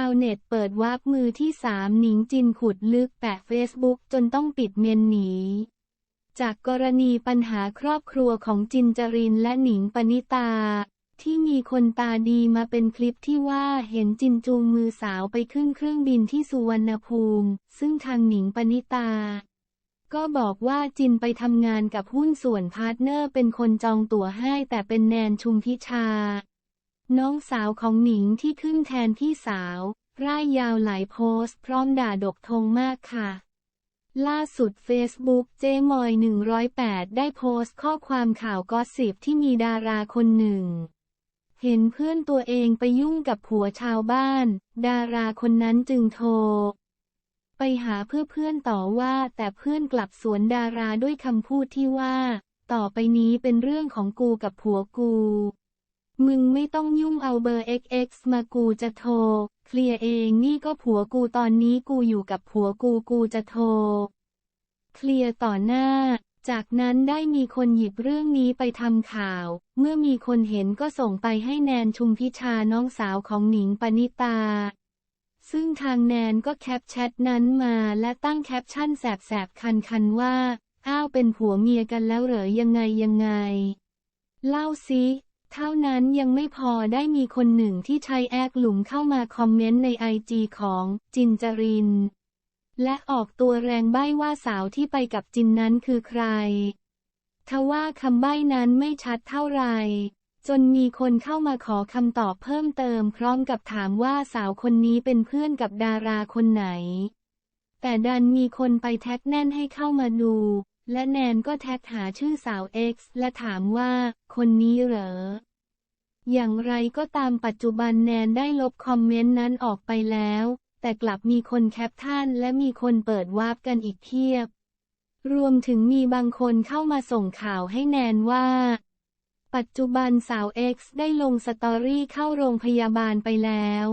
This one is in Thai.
าวเน็ตเปิดวาร์ปมือที่สามหนิงจินขุดลึกแปะเฟซบุ๊กจนต้องปิดเมนหนีจากกรณีปัญหาครอบครัวของจินจรินและหนิงปณิตา ที่มีคนตาดีมาเป็นคลิปที่ว่าเห็นจินจูงมือสาวไปขึ้นเครื่องบินที่สุวรรณภูมิ ซึ่งทางหนิงปณิตา ก็บอกว่าจินไปทำงานกับหุ้นส่วนพาร์ทเนอร์เป็นคนจองตั๋วให้แต่เป็นแนนชุมพิชา น้องสาวของหนิงที่ขึ้นแทนพี่สาว ร่ายยาวหลายโพสต์พร้อมด่าดกธงมากค่ะ ล่าสุด Facebook เจมอย 108 ได้โพสต์ข้อความข่าวกอสิบที่มีดาราคนหนึ่ง เห็นเพื่อนตัวเองไปยุ่งกับผัวชาวบ้าน ดาราคนนั้นจึงโทร ไปหาเพื่อเพื่อนต่อว่าแต่เพื่อนกลับสวนดาราด้วยคำพูดที่ว่า ต่อไปนี้เป็นเรื่องของกูกับผัวกู มึงไม่ต้องยุ่งเอาเบอร์ XX มากูจะโทร เคลียร์เองนี่ก็ผัวกูตอนนี้กูอยู่กับผัวกูกูจะโทร เคลียร์ต่อหน้า จากนั้นได้มีคนหยิบเรื่องนี้ไปทำข่าว เมื่อมีคนเห็นก็ส่งไปให้แนนชุมพิชาน้องสาวของหนิงปณิตา ซึ่งทางแนนก็แคปแชทนั้นมาและตั้งแคปชั่นแสบๆ คันๆ ว่า อ้าวเป็นผัวเมียกันแล้วเหรอยังไงยังไง เล่าซิ เท่านั้นยังไม่พอได้มีคนหนึ่งที่ใช้แอกหลุมเข้ามาคอมเมนต์ในไอจีของจินจริน และออกตัวแรงใบ้ว่าสาวที่ไปกับจินนั้นคือใคร ทว่าคำใบ้นั้นไม่ชัดเท่าไหร่จนมีคนเข้ามาขอคำตอบเพิ่มเติมพร้อมกับถามว่าสาวคนนี้เป็นเพื่อนกับดาราคนไหน แต่ดันมีคนไปแท็กแน่นให้เข้ามาดู และแนนก็แท็กหาชื่อสาว X และถามว่า คนนี้เหรอ อย่างไรก็ตามปัจจุบันแนนได้ลบคอมเมนต์นั้นออกไปแล้ว แต่กลับมีคนแคปท่านและมีคนเปิดวาร์ปกันอีกเทียบ รวมถึงมีบางคนเข้ามาส่งข่าวให้แนนว่า ปัจจุบันสาว X ได้ลงสตอรี่เข้าโรงพยาบาลไปแล้ว